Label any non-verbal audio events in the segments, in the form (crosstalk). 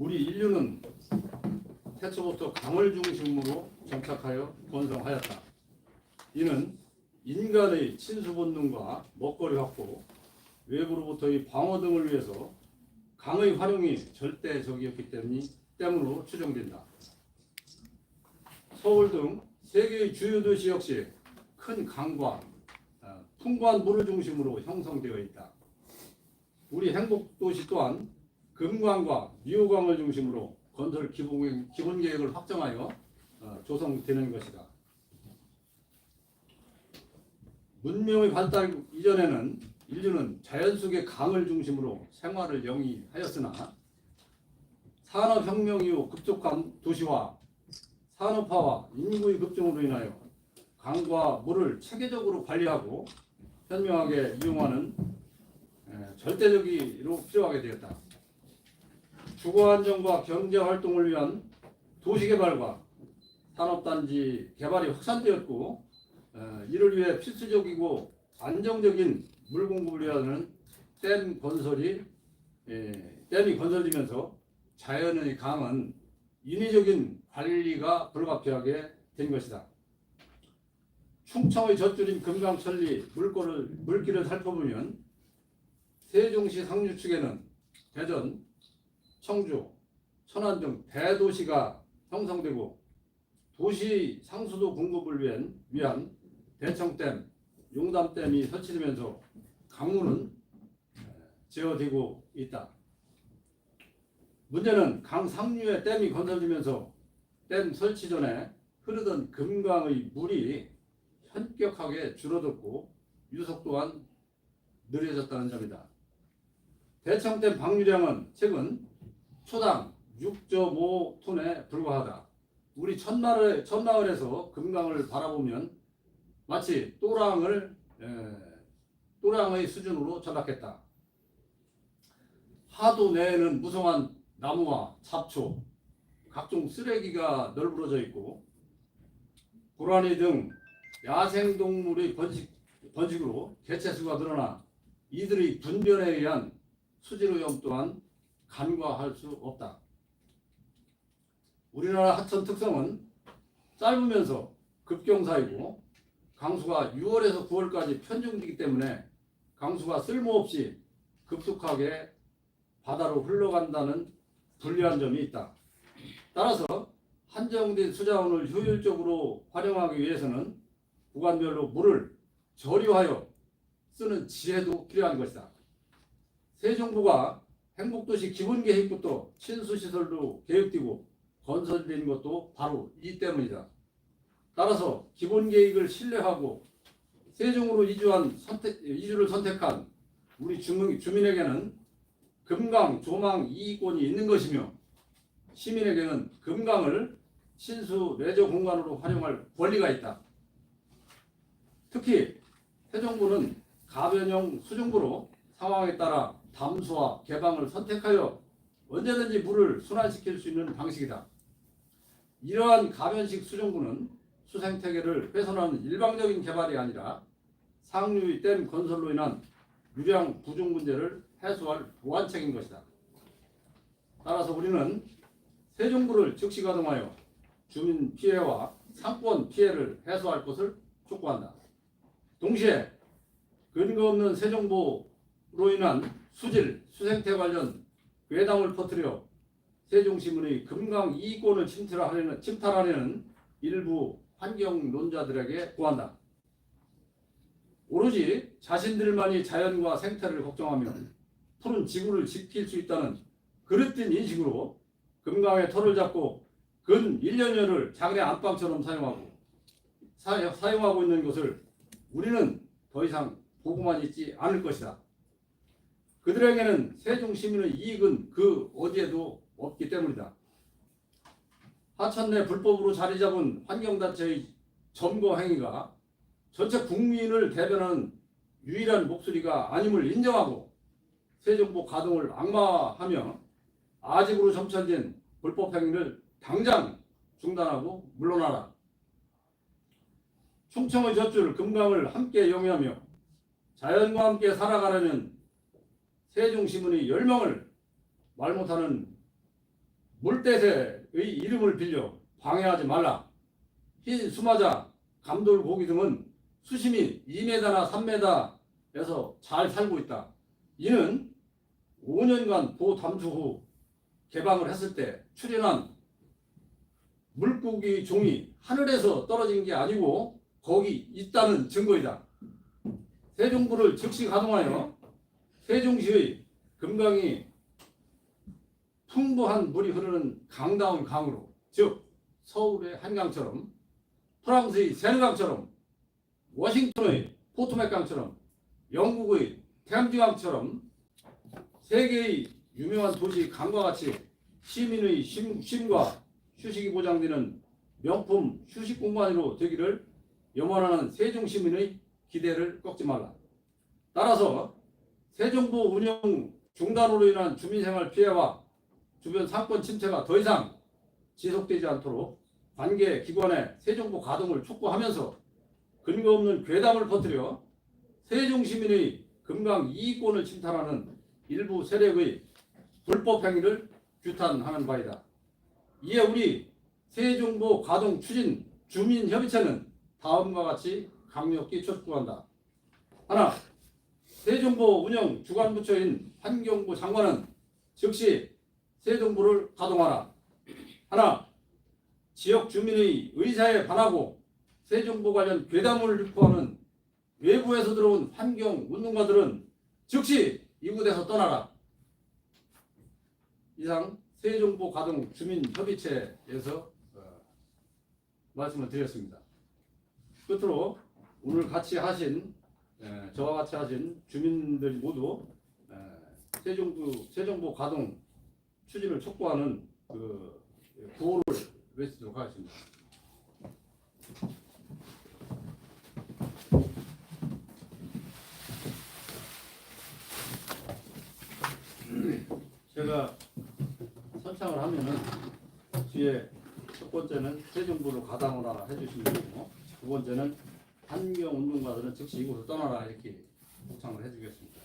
우리 인류는 태초부터 강을 중심으로 정착하여 번성하였다. 이는 인간의 친수 본능과 먹거리 확보, 외부로부터의 방어 등을 위해서 강의 활용이 절대적이었기 때문으로 추정된다. 서울 등 세계의 주요 도시 역시 큰 강과 어, 풍부한 물을 중심으로 형성되어 있다. 우리 행복 도시 또한 금강과 미호강을 중심으로 건설 기본, 기본 계획을 확정하여 어, 조성되는 것이다. 문명의 발달 이전에는 인류는 자연 속의 강을 중심으로 생활을 영위하였으나 산업혁명 이후 급속한 도시화, 산업화와 인구의 급증으로 인하여 강과 물을 체계적으로 관리하고 현명하게 이용하는 에, 절대적으로 필요하게 되었다. 주거 안정과 경제 활동을 위한 도시 개발과 산업단지 개발이 확산되었고 어, 이를 위해 필수적이고 안정적인 물 공급을 위하는 댐 건설이 예, 댐이 건설되면서 자연의 강은 인위적인 관리가 불가피하게 된 것이다. 충청의 젖줄인 금강천리 물꼬를, 물길을 살펴보면 세종시 상류 측에는 대전, 청주, 천안 등 대도시가 형성되고 도시 상수도 공급을 위한, 위한 대청댐, 용담댐이 설치되면서 강물은 제어되고 있다. 문제는 강 상류에 댐이 건설되면서 댐 설치 전에 흐르던 금강의 물이 현격하게 줄어들고 유속 또한 느려졌다는 점이다. 대청댐 방류량은 최근 초당 6.5톤에 불과하다. 우리 천마을, 천마을에서 금강을 바라보면 마치 또랑을 에, 또랑의 수준으로 전락했다. 하도 내에는 무성한 나무와 잡초, 각종 쓰레기가 널브러져 있고 고라니 등 야생동물의 번식, 번식으로 개체수가 늘어나 이들의 분변에 의한 수질오염 또한 간과할 수 없다. 우리나라 하천 특성은 짧으면서 급경사이고 강수가 6월에서 9월까지 편중되기 때문에 강수가 쓸모없이 급속하게 바다로 흘러간다는 불리한 점이 있다. 따라서 한정된 수자원을 효율적으로 활용하기 위해서는 구간별로 물을 저류하여 쓰는 지혜도 필요한 것이다. 새 정부가 행복도시 기본계획부터 친수시설도 계획되고 건설된 것도 바로 이 때문이다. 따라서 기본계획을 신뢰하고 세종으로 이주한 선택, 이주를 선택한 우리 주민, 주민에게는 금강 조망 이익권이 있는 것이며 시민에게는 금강을 신수 레저 공간으로 활용할 권리가 있다. 특히 세종부는 가변형 수중부로 상황에 따라 담수와 개방을 선택하여 언제든지 물을 순환시킬 수 있는 방식이다. 이러한 가변식 수중부는 수생태계를 훼손하는 일방적인 개발이 아니라 상류의 댐 건설로 인한 유량 부족 문제를 해소할 보완책인 것이다. 따라서 우리는 세종부를 즉시 가동하여 주민 피해와 상권 피해를 해소할 것을 촉구한다. 동시에 근거 없는 세종보로 인한 수질, 수생태 관련 괴담을 퍼뜨려 세종시민의 금강 이권을 침탈하려는, 침탈하려는 일부 환경론자들에게 구한다. 오로지 자신들만이 자연과 생태를 걱정하며 푸른 지구를 지킬 수 있다는 그릇된 인식으로 금강의 털을 잡고 근 1년여를 장례 안방처럼 사용하고 사, 사용하고 있는 것을 우리는 더 이상 보고만 있지 않을 것이다. 그들에게는 세종 시민의 이익은 그 어디에도 없기 때문이다. 하천 내 불법으로 자리 잡은 환경단체의 점거 행위가 전체 국민을 대변하는 유일한 목소리가 아님을 인정하고 세정부 가동을 악마하며 아직으로 점철된 불법 행위를 당장 중단하고 물러나라. 충청의 젖줄 금강을 함께 영위하며 자연과 함께 살아가려는 세종시민의 열망을 말 못하는 물대새의 이름을 빌려 방해하지 말라. 흰 수마자, 감돌 고기 등은 수심이 2m나 3m에서 잘 살고 있다. 이는 5년간 보 담수 후 개방을 했을 때 출현한 물고기 종이 하늘에서 떨어진 게 아니고 거기 있다는 증거이다. 세종부를 즉시 가동하여 세종시의 금강이 풍부한 물이 흐르는 강다운 강으로 즉 서울의 한강처럼 프랑스의 세느강처럼 워싱턴의 포토맥강처럼 영국의 템즈강처럼 세계의 유명한 도시 강과 같이 시민의 쉼, 쉼과 휴식이 보장되는 명품 휴식 공간으로 되기를 염원하는 세종 시민의 기대를 꺾지 말라. 따라서 세종부 운영 중단으로 인한 주민생활 피해와 주변 상권 침체가 더 이상 지속되지 않도록 관계 기관의 세종부 가동을 촉구하면서 근거 없는 괴담을 퍼뜨려 세종 시민의 금강 이익권을 침탈하는 일부 세력의 불법 행위를 규탄하는 바이다. 이에 우리 세종부 가동 추진 주민협의체는 다음과 같이 강력히 촉구한다. 하나, 세종부 운영 주관부처인 환경부 장관은 즉시 세종부를 가동하라. 하나, 지역 주민의 의사에 반하고 세종부 관련 괴담을 유포하는 외부에서 들어온 환경 운동가들은 즉시 이곳에서 떠나라. 이상 세종부 가동 주민협의체에서 어, 말씀을 드렸습니다. 끝으로 오늘 같이 하신 에, 저와 같이 하신 주민들 모두 에, 세종부 세종부 가동 추진을 촉구하는 그 구호를 외치도록 하겠습니다. (clears throat) 제가 선창을 하면은 뒤에 첫 번째는 세종부로 가당을 하라 해주시면 되고 두 번째는 환경 운동가들은 즉시 이곳을 떠나라 이렇게 복창을 해주겠습니다.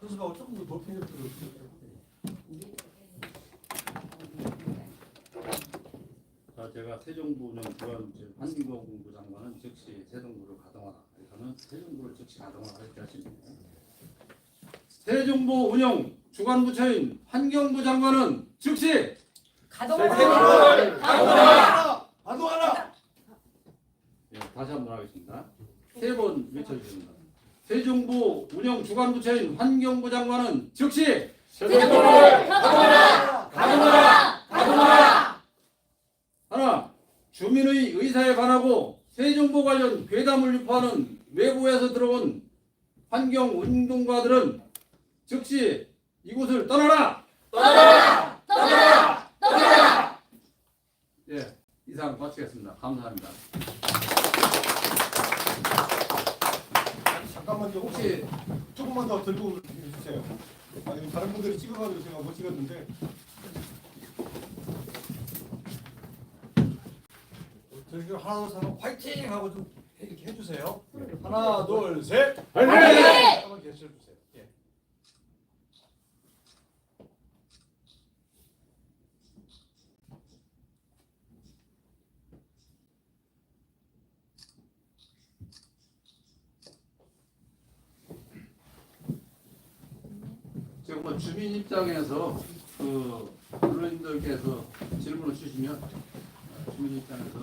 교수가 조금 더 높이는 들어 자, 제가 세종부 운영 주관부처 환경공부 장관은 즉시 세종부를 가동하라. 그러니까는 세종부를 즉시 가동하라 이렇게 하시면 세종부 운영 주관부처인 환경부 장관은 즉시 가동하라! 가동하라! 예, 다시 한번 하겠습니다. 세 번 외쳐주십니다. 세종부 운영 주관부처인 환경부 장관은 즉시 가동하라! 가동하라! 가동하라! 하나 주민의 의사에 반하고 세종부 관련 괴담을 유포하는 외부에서 들어온 환경 운동가들은 즉시 이곳을 떠나라. 떠나라! 떠나라! 떠나라! 예, 이상 마치겠습니다. 감사합니다. 잠깐만요. 혹시 조금만 더 들고 주세요. 아니 다른 분들이 찍어가지고 제가 못 찍었는데 그 하나 둘셋 화이팅 하고 좀 이렇게 해주세요. 하나 둘 셋. 화이팅! 한번 계셔 주세요. 주민 입장에서 그 언론인들께서 질문을 주시면 어, 주민 입장에서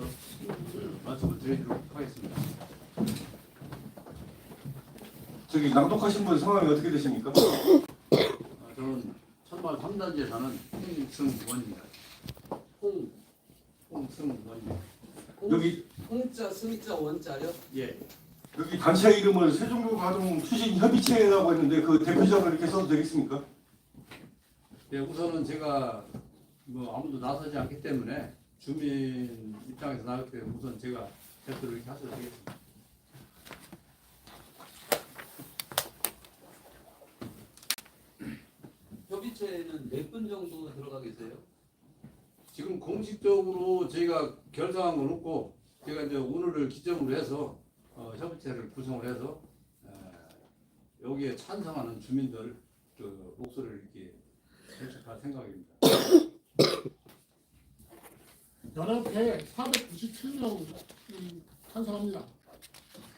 그 말씀을 드리도록 하겠습니다. 저기 낭독하신 분 성함이 어떻게 되십니까? 어, 저는 천말 3단지에 사는 홍승원입니다. 홍 홍승원입니다. 여기 홍자, 승자, 원자요? 예. 여기 단체 이름을 세종교 가동 추진 협의체라고 했는데 그 대표장을 이렇게 써도 되겠습니까? 예, 우선은 제가 뭐 아무도 나서지 않기 때문에 주민 입장에서 나갈 때 우선 제가 대표를 이렇게 하셔도 되겠습니다. 협의체에는 몇 분 정도 들어가 계세요? 지금 공식적으로 저희가 결정한 건 없고 제가 이제 오늘을 기점으로 해서 어, 협의체를 구성을 해서 에, 여기에 찬성하는 주민들 그 목소리를 이렇게 도착할 생각입니다. 연합회 497명 찬성합니다.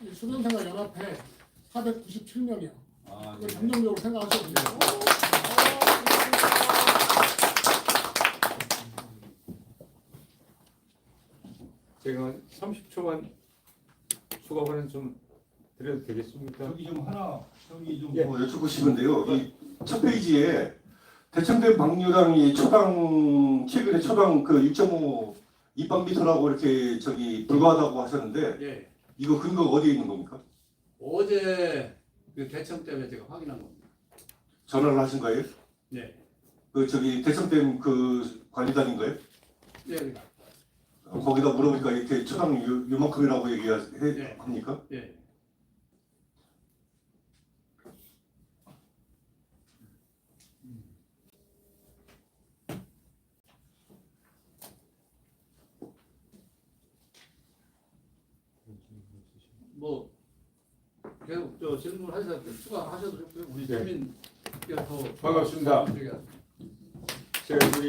이 수변생활 연합회 497명이요. 아, 네. 긍정적으로 생각하셔도 돼요. 제가 30초만 수고하는 좀 드려도 되겠습니까? 저기 좀 하나 저기 좀 예. 뭐 여쭙고 싶은데요. 이 첫 페이지에 대청대 방류당이 초당 최근에 초당 그 6.5 입방미터라고 이렇게 저기 불과하다고 하셨는데 예. 이거 근거가 어디에 있는 겁니까? 어제 그 대청 때문에 제가 확인한 겁니다. 전화를 하신 거예요? 네. 그 저기 대청댐 그 관리단인가요? 예. 어, 거기다 물어보니까 이렇게 초당 요, 요만큼이라고 네. 얘기합니까? 예. 뭐 계속 저 질문하셔도 추가하셔도 좋고요. 우리 네. 시민께서 반갑습니다. 제가 우리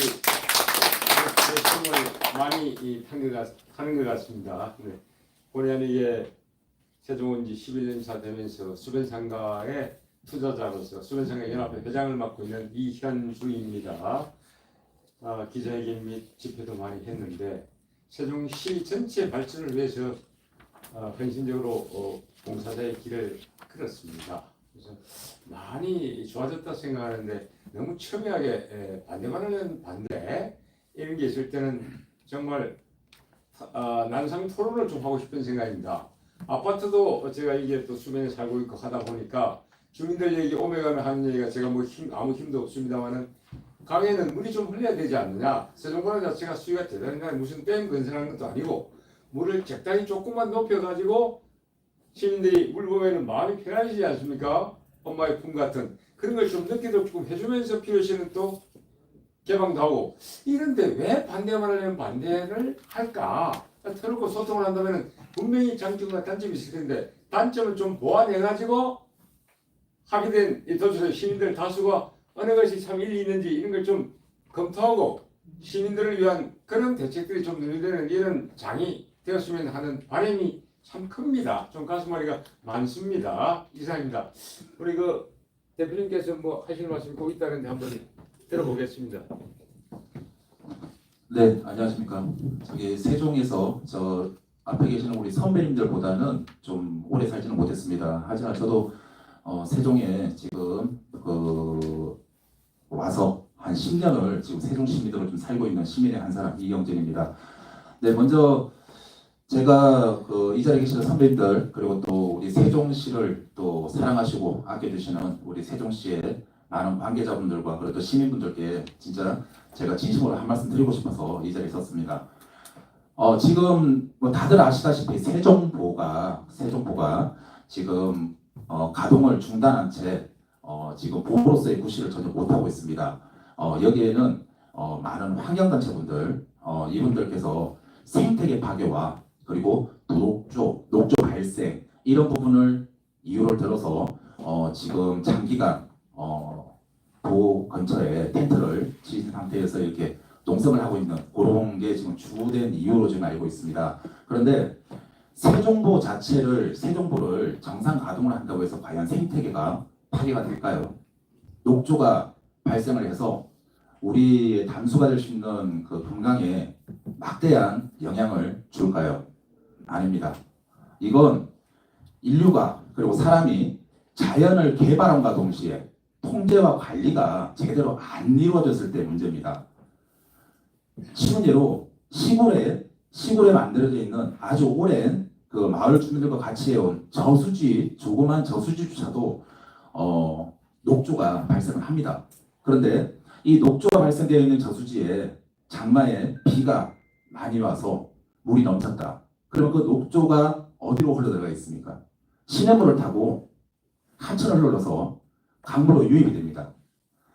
정말 많이 이 타는 것, 같- 타는 것 같습니다. 네. 본의 아니게 세종은 지 11년 차 되면서 수변상가의 투자자로서 수변상가 연합회 회장을 맡고 있는 이현주입니다. 아, 기자회견 및 집회도 많이 했는데 세종시 전체 발전을 위해서 어, 헌신적으로 어, 봉사자의 길을 걸었습니다. 그래서 많이 좋아졌다 생각하는데 너무 첨예하게 에, 반대만 하면 반대 이런 게 있을 때는 정말 아, 난상 토론을 좀 하고 싶은 생각입니다. 아파트도 제가 이게 또 수변에 살고 있고 하다 보니까 주민들 얘기 오메가면 하는 얘기가 제가 뭐 힘, 아무 힘도 없습니다만은 강에는 물이 좀 흘려야 되지 않느냐 세종관원 자체가 수위가 대단히 무슨 댐 건설하는 것도 아니고 물을 적당히 조금만 높여가지고 시민들이 물 보면은 마음이 편해지지 않습니까? 엄마의 품 같은 그런 걸좀 늦게도 조금 해주면서 필요시는 또 개방도 하고 이런데 왜 반대만 하려면 반대를 할까? 털고 소통을 한다면 분명히 장점과 단점이 있을 텐데 단점을 좀 보완해가지고 합의된 이 도시의 시민들 다수가 어느 것이 참 일리 있는지 이런 걸 좀 검토하고 시민들을 위한 그런 대책들이 좀 늘되는 이런 장이 되었으면 하는 바람이 참 큽니다. 좀 가슴앓이가 많습니다. 이상입니다. 우리 그 대표님께서 뭐 하실 말씀 꼭 있다는데 한번 들어보겠습니다. 네, 안녕하십니까. 저기 세종에서 저 앞에 계시는 우리 선배님들보다는 좀 오래 살지는 못했습니다. 하지만 저도 어, 세종에 지금 그 와서 한 10년을 지금 세종 시민으로 좀 살고 있는 시민의 한 사람 이영진입니다. 네, 먼저 제가 그 이 자리에 계시는 선배님들 그리고 또 우리 세종시를 또 사랑하시고 아껴주시는 우리 세종시의 많은 관계자분들과 그리고 또 시민분들께 진짜 제가 진심으로 한 말씀 드리고 싶어서 이 자리에 섰습니다. 어, 지금 뭐 다들 아시다시피 세종보가 세종보가 지금 어, 가동을 중단한 채 어, 지금 보로서의 구실을 전혀 못하고 있습니다. 어, 여기에는 어, 많은 환경단체분들 어, 이분들께서 생태계 파괴와 그리고 녹조 녹조 발생 이런 부분을 이유를 들어서 어, 지금 장기간 어, 도 근처에 텐트를 치신 상태에서 이렇게 농성을 하고 있는 그런 게 지금 주된 이유로 지금 알고 있습니다. 그런데 세종보 자체를 세종보를 정상 가동을 한다고 해서 과연 생태계가 파괴가 될까요? 녹조가 발생을 해서 우리 담수가 될 수 있는 그 금강에 막대한 영향을 줄까요? 아닙니다. 이건 인류가 그리고 사람이 자연을 개발함과 동시에 통제와 관리가 제대로 안 이루어졌을 때 문제입니다. 쉬운 예로 시골에 시골에 만들어져 있는 아주 오랜 그 마을 주민들과 같이 해온 저수지 조그만 저수지조차도 어, 녹조가 발생을 합니다. 그런데 이 녹조가 발생되어 있는 저수지에 장마에 비가 많이 와서 물이 넘쳤다. 그러면 그 녹조가 어디로 흘러들어가 있습니까? 시냇물을 타고 하천을 흘러서 강으로 유입이 됩니다.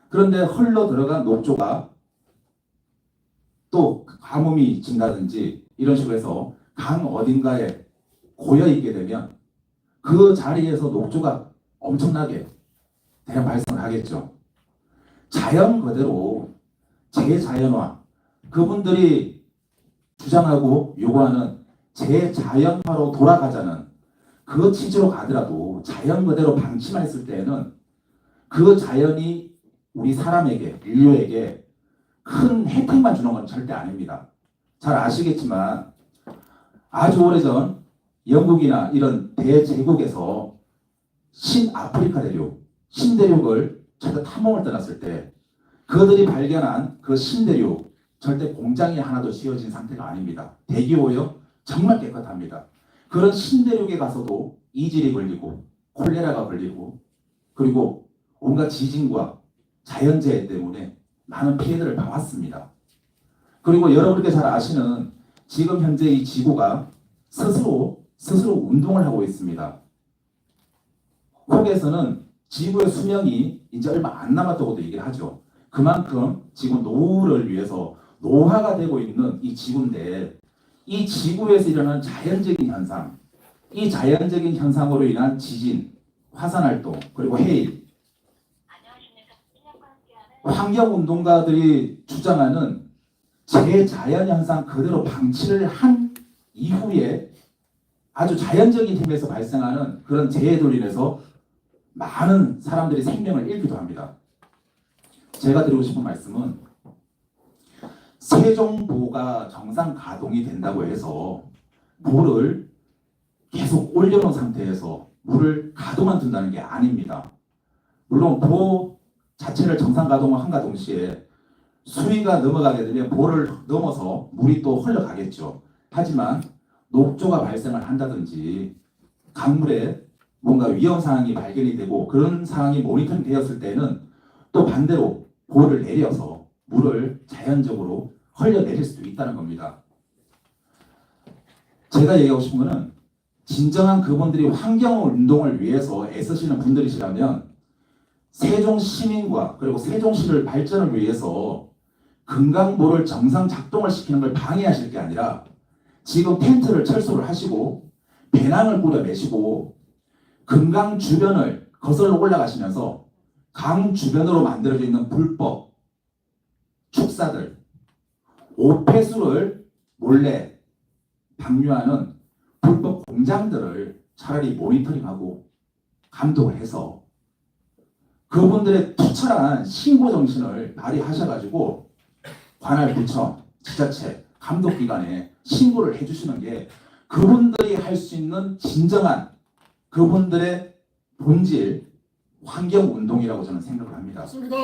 그런데 흘러 들어간 녹조가 또 가뭄이 진다든지 이런 식으로 해서 강 어딘가에 고여 있게 되면 그 자리에서 녹조가 엄청나게 대량 발생을 하겠죠. 자연 그대로 재자연화 그분들이 주장하고 요구하는 재자연화로 돌아가자는 그 취지로 가더라도 자연 그대로 방치만 했을 때에는 그 자연이 우리 사람에게 인류에게 큰 혜택만 주는 건 절대 아닙니다. 잘 아시겠지만 아주 오래전 영국이나 이런 대제국에서 신아프리카 대륙, 신대륙을 절대 탐험을 떠났을 때 그들이 발견한 그 신대륙 절대 공장이 하나도 씌워진 상태가 아닙니다. 대기오염 정말 깨끗합니다. 그런 신대륙에 가서도 이질이 걸리고 콜레라가 걸리고 그리고 온갖 지진과 자연재해 때문에 많은 피해들을 봐왔습니다. 그리고 여러분께 잘 아시는 지금 현재 이 지구가 스스로 스스로 운동을 하고 있습니다. 혹에서는 지구의 수명이 이제 얼마 안 남았다고도 얘기를 하죠. 그만큼 지금 노후를 위해서 노화가 되고 있는 이 지구인데 이 지구에서 일어나는 자연적인 현상, 이 자연적인 현상으로 인한 지진, 화산 활동, 그리고 해일, 환경 운동가들이 주장하는 제자연 현상 그대로 방치를 한 이후에 아주 자연적인 힘에서 발생하는 그런 재해로 인해서 많은 사람들이 생명을 잃기도 합니다. 제가 드리고 싶은 말씀은 세종보가 정상 가동이 된다고 해서 물을 계속 올려놓은 상태에서 물을 가동만 둔다는 게 아닙니다. 물론 보 자체를 정상 가동을 한가 동시에 수위가 넘어가게 되면 보를 넘어서 물이 또 흘러가겠죠. 하지만 녹조가 발생을 한다든지 강물에 뭔가 위험 상황이 발견이 되고 그런 상황이 모니터링 되었을 때는 또 반대로 보를 내려서 물을 자연적으로 흘려내릴 수도 있다는 겁니다. 제가 얘기하고 싶은 거는 진정한 그분들이 환경 운동을 위해서 애쓰시는 분들이시라면 세종 시민과 그리고 세종시를 발전을 위해서 금강보를 정상 작동을 시키는 걸 방해하실 게 아니라 지금 텐트를 철수를 하시고 배낭을 꾸려 매시고 금강 주변을 거슬러 올라가시면서 강 주변으로 만들어져 있는 불법 축사들 오폐수를 몰래 방류하는 불법 공장들을 차라리 모니터링하고 감독을 해서 그분들의 투철한 신고 정신을 발휘하셔가지고 관할 부처, 지자체, 감독기관에 신고를 해주시는 게 그분들이 할 수 있는 진정한 그분들의 본질 환경 운동이라고 저는 생각을 합니다. 맞습니다.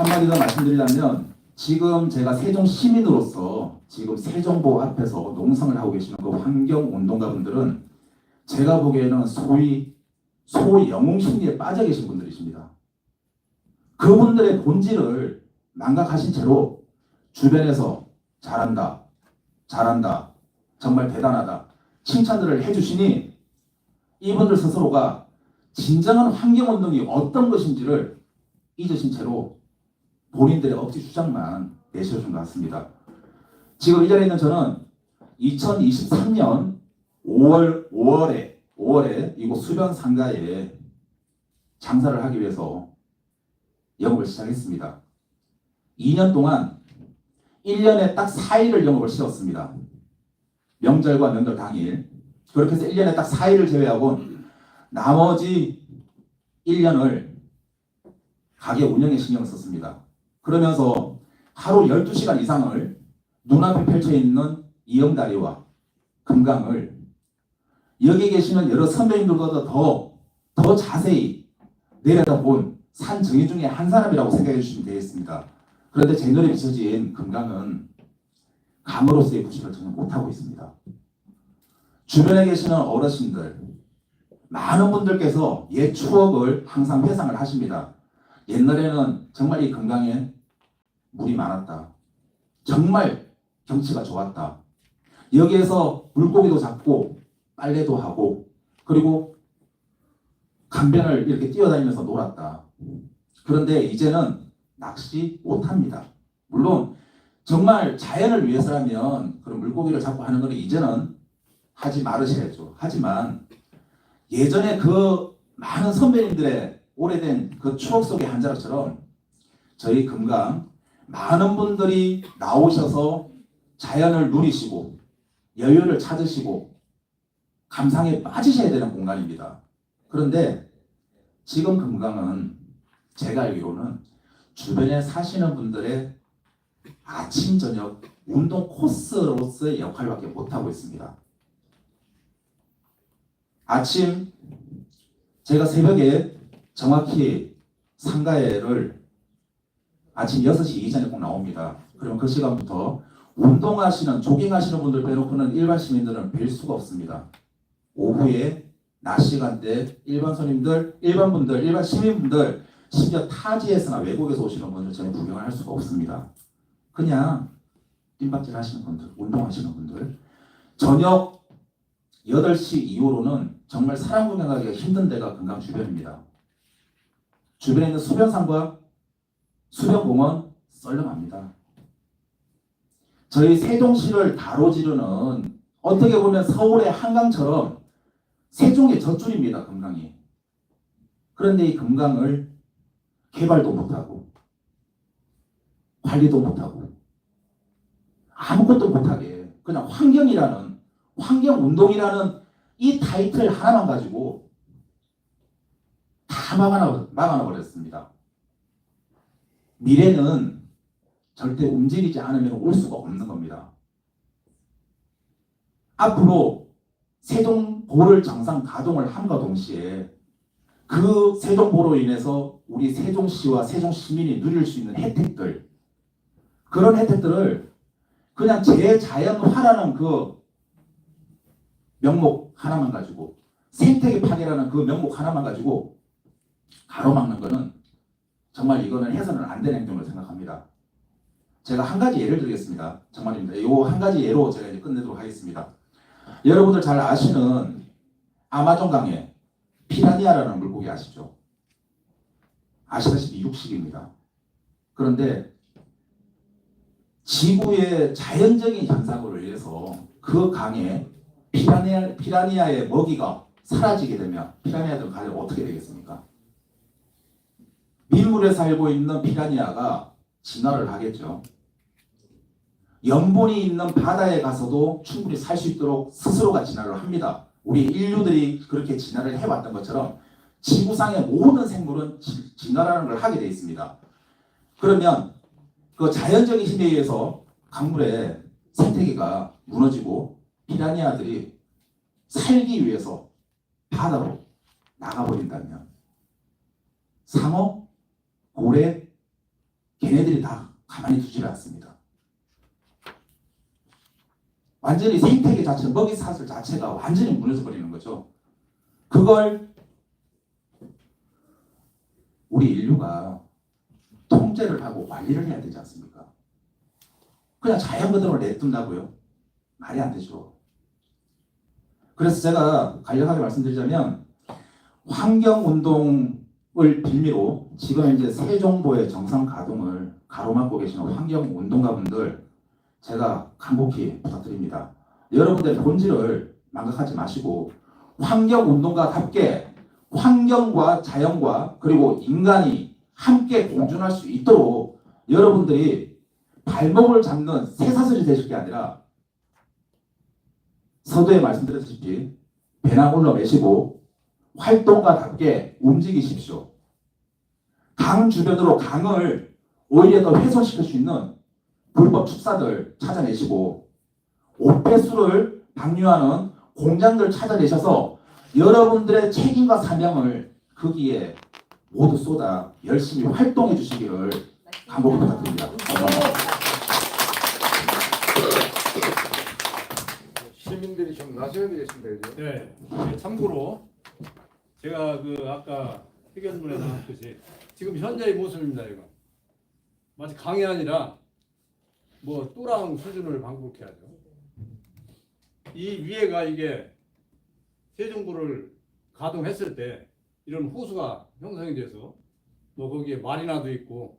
한마디 더 말씀드리자면 지금 제가 세종 시민으로서 지금 세종보 앞에서 농성을 하고 계시는 그 환경 운동가분들은 제가 보기에는 소위 소영웅 심리에 빠져 계신 분들이십니다. 그분들의 본질을 망각하신 채로 주변에서 잘한다, 잘한다, 정말 대단하다 칭찬들을 해주시니 이분들 스스로가 진정한 환경 운동이 어떤 것인지를 잊으신 채로 본인들의 억지 주장만 내세워준 것 같습니다. 지금 이 자리에 있는 저는 2023년 5월 5월에 5월에 이곳 수변 상가에 장사를 하기 위해서 영업을 시작했습니다. 2년 동안 1년에 딱 4일을 영업을 쉬었습니다. 명절과 명절 당일. 그렇게 해서 1년에 딱 4일을 제외하고 나머지 1년을 가게 운영에 신경을 썼습니다. 그러면서 하루 12시간 이상을 눈앞에 펼쳐 있는 이영다리와 금강을 여기 계시는 여러 선배님들보다 더, 더 자세히 내려다본 산 정의 중에 한 사람이라고 생각해 주시면 되겠습니다. 그런데 제 눈에 비춰진 금강은 강으로서의 부식을 전혀 못하고 있습니다. 주변에 계시는 어르신들, 많은 분들께서 옛 추억을 항상 회상을 하십니다. 옛날에는 정말 이 금강에 물이 많았다. 정말 경치가 좋았다. 여기에서 물고기도 잡고 빨래도 하고 그리고 강변을 이렇게 뛰어다니면서 놀았다. 그런데 이제는 낚시 못합니다. 물론 정말 자연을 위해서라면 그런 물고기를 잡고 하는 건 이제는 하지 말으셔야죠. 하지만 예전에 그 많은 선배님들의 오래된 그 추억 속의 한 자락처럼 저희 금강 많은 분들이 나오셔서 자연을 누리시고 여유를 찾으시고 감상에 빠지셔야 되는 공간입니다. 그런데 지금 금강은 제가 알기로는 주변에 사시는 분들의 아침 저녁 운동 코스로서의 역할밖에 못하고 있습니다. 아침 제가 새벽에 정확히 상가에를 아침 6시 이전에 꼭 나옵니다. 그럼 그 시간부터 운동하시는 조깅하시는 분들 빼놓고는 일반 시민들은 뵐 수가 없습니다. 오후에 낮 시간대 일반 손님들, 일반 분들, 일반 시민분들 심지어 타지에서나 외국에서 오시는 분들 저는 구경을 할 수가 없습니다. 그냥 뜀박질 하시는 분들, 운동하시는 분들 저녁 8시 이후로는 정말 사람 구경하기가 힘든 데가 금강 주변입니다. 주변에 있는 수변산과 수변공원 썰렁합니다. 저희 세종시를 가로지르는 어떻게 보면 서울의 한강처럼 세종의 젖줄입니다. 금강이. 그런데 이 금강을 개발도 못하고 관리도 못하고 아무것도 못하게 그냥 환경이라는 환경운동이라는 이 타이틀 하나만 가지고 다 막아놔, 막아놔 버렸습니다. 미래는 절대 움직이지 않으면 올 수가 없는 겁니다. 앞으로 세종 보를 정상 가동을 함과 동시에 그 세종보로 인해서 우리 세종시와 세종 시민이 누릴 수 있는 혜택들 그런 혜택들을 그냥 제자연화라는 그 명목 하나만 가지고 생태계 파괴라는 그 명목 하나만 가지고 가로막는 거는 정말 이거는 해서는 안 되는 행동을 생각합니다. 제가 한 가지 예를 들겠습니다. 정말입니다. 이 한 가지 예로 제가 이제 끝내도록 하겠습니다. 여러분들 잘 아시는 아마존 강에 피라니아라는 물고기 아시죠? 아시다시피 육식입니다. 그런데 지구의 자연적인 현상으로 인해서 그 강에 피라니아, 피라니아의 먹이가 사라지게 되면 피라니아들은 가장 어떻게 되겠습니까? 민물에 살고 있는 피라니아가 진화를 하겠죠. 염분이 있는 바다에 가서도 충분히 살 수 있도록 스스로가 진화를 합니다. 우리 인류들이 그렇게 진화를 해왔던 것처럼 지구상의 모든 생물은 지- 진화라는 걸 하게 되어 있습니다. 그러면 그 자연적인 힘에 의해서 강물의 생태계가 무너지고 피라니아들이 살기 위해서 바다로 나가버린다면 상어, 고래, 걔네들이 다 가만히 두질 않습니다. 완전히 생태계 자체, 먹이 사슬 자체가 완전히 무너져 버리는 거죠. 그걸 우리 인류가 통제를 하고 관리를 해야 되지 않습니까? 그냥 자연 그대로 내둔다고요? 말이 안 되죠. 그래서 제가 간략하게 말씀드리자면 환경 운동 을 빌미로 지금 이제 세종보의 정상 가동을 가로막고 계시는 환경 운동가분들 제가 간곡히 부탁드립니다. 여러분들의 본질을 망각하지 마시고 환경 운동가답게 환경과 자연과 그리고 인간이 함께 공존할 수 있도록 여러분들이 발목을 잡는 새사슬이 되실 게 아니라 서두에 말씀드렸듯이 배낭 올라매시고 활동가답게 움직이십시오. 강 주변으로 강을 오히려 더 훼손시킬 수 있는 불법 축사들 찾아내시고 오폐수를 방류하는 공장들 찾아내셔서 여러분들의 책임과 사명을 거기에 모두 쏟아 열심히 활동해 주시기를 간곡히 부탁드립니다. 시민들이 좀 나서야 되겠습니다. 네. 네, 참고로 제가 그 아까 해결문에 나왔듯이 지금 현재의 모습입니다. 이거 마치 강이 아니라 뭐 또랑 수준을 반복해야죠. 이 위에가 이게 세종부를 가동했을 때 이런 호수가 형성이 돼서 뭐 거기에 마리나도 있고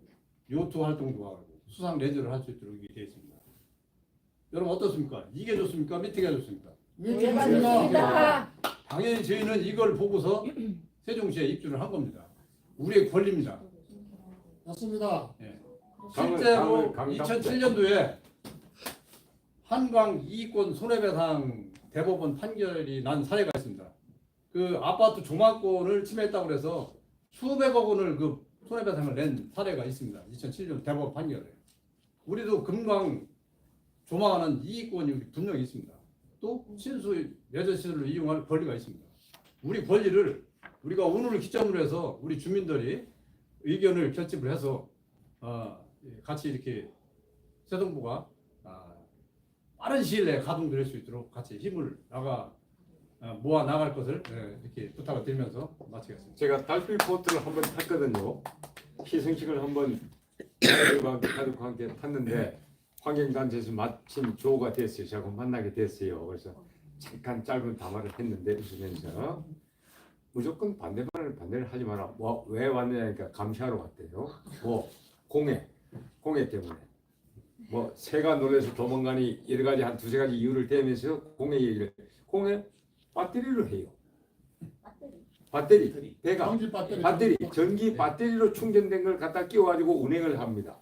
요트 활동도 하고 수상 레저를 할 수 있도록 이렇게 되어 있습니다. 여러분 어떻습니까? 이게 좋습니까? 밑에가 좋습니까? 왜 네? 당연히 저희는 이걸 보고서 세종시에 입주를 한 겁니다. 우리의 권리입니다. 맞습니다. 강을- 실제로 강을- 강을 2007년도에 한강 이권 손해배상 대법원 판결이 난 사례가 있습니다. 그 아파트 조망권을 침해했다고 해서 수백억 원을 그 손해배상을 낸 사례가 있습니다. 2007년 대법원 판결에. 우리도 금강 조망하는 이익권이 분명히 있습니다. 또 신수 여자시설을 이용할 권리가 있습니다. 우리 권리를 우리가 오늘을 기점으로 해서 우리 주민들이 의견을 결집을 해서 어, 같이 이렇게 세동부가 아, 빠른 시일 내에 가동될 수 있도록 같이 힘을 나가 어, 모아 나갈 것을 예, 이렇게 부탁을 드리면서 마치겠습니다. 제가 달빛 보트를 한번 탔거든요. 희승식을 한번 가족과 함께, 탔는데 환경단체에서 마침 조가 됐어요. 제가 만나게 됐어요. 그래서 잠깐 짧은 담화를 했는데 웃으면서 무조건 반대말을 반대를 하지 마라. 뭐 왜 왔느냐니까 감시하러 왔대요. 뭐 공해, 공해 때문에. 뭐 새가 놀래서 도망가니 여러 가지 한 두세 가지 이유를 대면서 공해 얘기를 공해 배터리로 해요. 배터리, 배가 전기 배터리. 배터리, 전기 배터리로 충전된 걸 갖다 끼워가지고 운행을 합니다.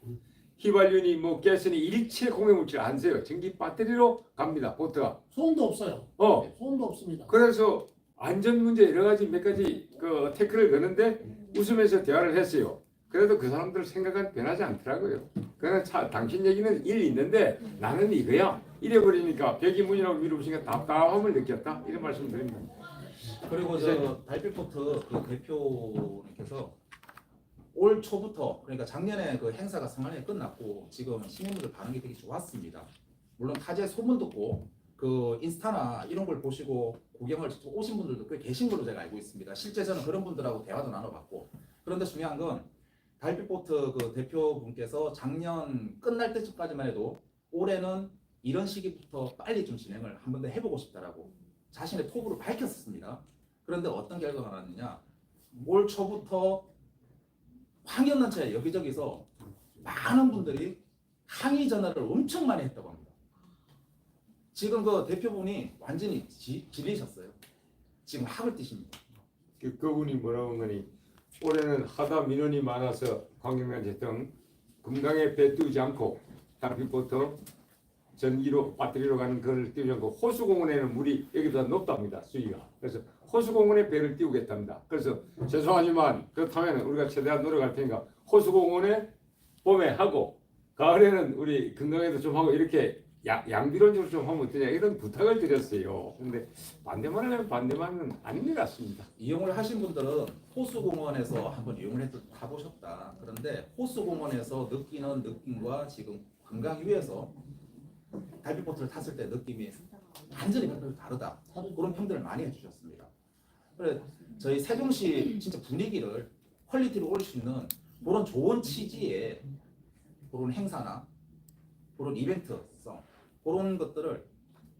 휘발유니 뭐 가스니 일체 공해 물질 안 써요. 전기 배터리로 갑니다. 보트가. 소음도 없어요. 어, 소음도 없습니다. 그래서 안전 문제 여러 가지 몇 가지 그 태클을 거는데 웃으면서 대화를 했어요. 그래도 그 사람들 생각은 변하지 않더라고요. 그냥 차, 당신 얘기는 일리 있는데 나는 이거야. 이래 버리니까 백이문이라고 밀어붙이니까 답답함을 느꼈다. 이런 말씀 드립니다. 그리고 저 달빛포트 그 대표님께서 올 초부터 그러니까 작년에 그 행사가 성안에 끝났고 지금 시민분들 반응이 되게 좋았습니다. 물론 타지에 소문 듣고 그 인스타나 이런 걸 보시고 구경을 오신 분들도 꽤 계신 걸로 제가 알고 있습니다. 실제 저는 그런 분들하고 대화도 나눠봤고 그런데 중요한 건 달빛보트 그 대표분께서 작년 끝날 때쯤까지만 해도 올해는 이런 시기부터 빨리 좀 진행을 한 번 더 해보고 싶다라고 자신의 톡으로 밝혔습니다. 그런데 어떤 결과가 나왔느냐? 올 초부터 환경단체 여기저기서 많은 분들이 항의 전화를 엄청 많이 했다고 합니다. 지금 그 대표분이 완전히 지, 질리셨어요. 지금 학을 뛰십니다. 그, 그분이 뭐라고 한 거니 올해는 하다 민원이 많아서 관경단체 등 금강에 배 띄우지 않고 달빛부터 전기로 배터리로 가는 그걸 띄우지 않고 호수공원에는 물이 여기보다 높답니다 수위가 그래서 호수공원에 배를 띄우겠답니다 그래서 죄송하지만 그렇다면 우리가 최대한 노력할 테니까 호수공원에 봄에 하고 가을에는 우리 금강에도 좀 하고 이렇게 양, 양비론적으로 좀 하면 어떠냐 이런 부탁을 드렸어요 근데 반대만 하면 반대만은 아닌 것 같습니다 이용을 하신 분들은 호수공원에서 한번 이용을 해서 가보셨다. 그런데 호수공원에서 느끼는 느낌과 지금 금강 위에서 달빛보트를 탔을 때 느낌이 완전히 다르다. 그런 평들을 많이 해주셨습니다. 그래 저희 세종시 진짜 분위기를 퀄리티를 올릴 수 있는 그런 좋은 취지의 그런 행사나 그런 이벤트성 그런 것들을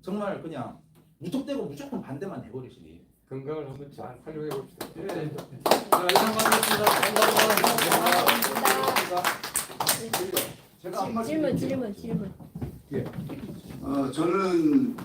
정말 그냥 무턱대고 무조건 반대만 해버리시니 건강을 한번 잘 활용해 봅시다. 예, 자, 이상 마치겠습니다. 감사합니다. 제가 질문 질문 질문 어, 저는